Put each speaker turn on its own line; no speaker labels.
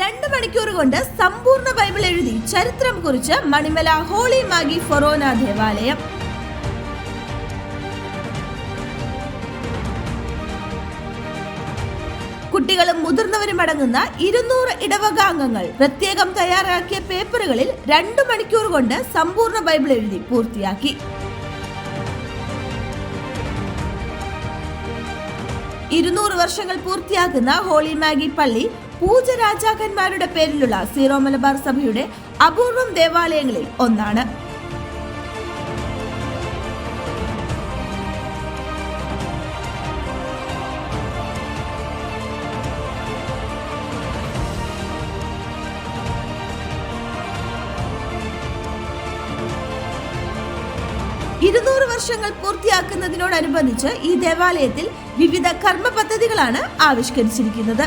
രണ്ട് മണിക്കൂർ കൊണ്ട് സമ്പൂർണ ബൈബിൾ എഴുതി ചരിത്രം കുറിച്ച് മണിമല ഹോളി മാഗി ഫൊറോന ദേവാലയം. കുട്ടികളും മുതിർന്നവരും അടങ്ങുന്ന ഇരുന്നൂറ് ഇടവകാംഗങ്ങൾ പ്രത്യേകം തയ്യാറാക്കിയ പേപ്പറുകളിൽ രണ്ടു മണിക്കൂർ കൊണ്ട് സമ്പൂർണ ബൈബിൾ എഴുതി പൂർത്തിയാക്കി. ഇരുന്നൂറ് വർഷങ്ങൾ പൂർത്തിയാക്കുന്ന ഹോളി മാഗി പള്ളി പൂജ രാജാക്കന്മാരുടെ പേരിലുള്ള സീറോ മലബാർ സഭയുടെ അപൂർവം ദേവാലയങ്ങളിൽ ഒന്നാണ്. ഇരുന്നൂറ് വർഷങ്ങൾ പൂർത്തിയാക്കുന്നതിനോടനുബന്ധിച്ച് ഈ ദേവാലയത്തിൽ വിവിധ കർമ്മ പദ്ധതികളാണ് ആവിഷ്കരിച്ചിരിക്കുന്നത്.